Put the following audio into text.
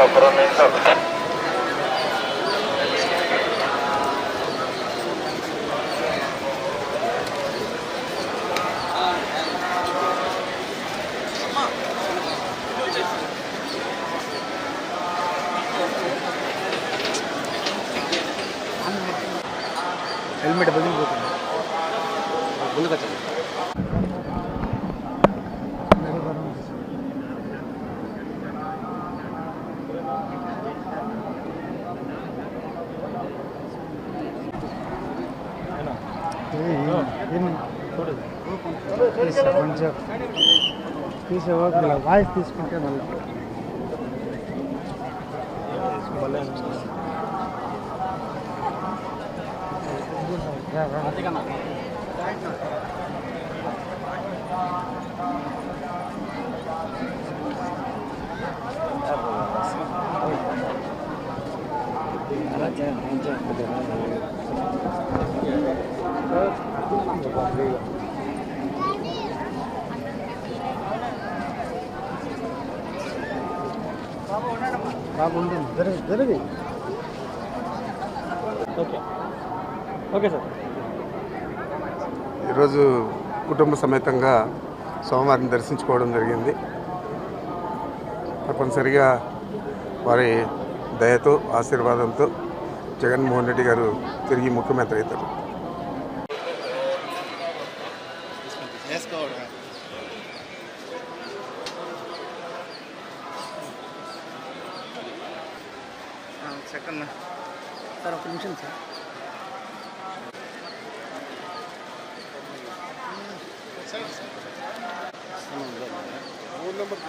가 걸으면서 헬멧 벗은 거거든요. 몰라가지고. కొంచెం తీసే వాయిస్ తీసుకుంటే మళ్ళీ బాగుంటుంది జరగదు ఓకే. Okay sir. ఈరోజు కుటుంబ సమేతంగా స్వామివారిని దర్శించుకోవడం జరిగింది. తప్పనిసరిగా వారి దయతో ఆశీర్వాదంతో జగన్మోహన్ రెడ్డి గారు తిరిగి ముఖ్యమంత్రి అవుతారు. సెకండ్ సార్ ఒక నిమిషం సార్ ఫోన్ నెంబర్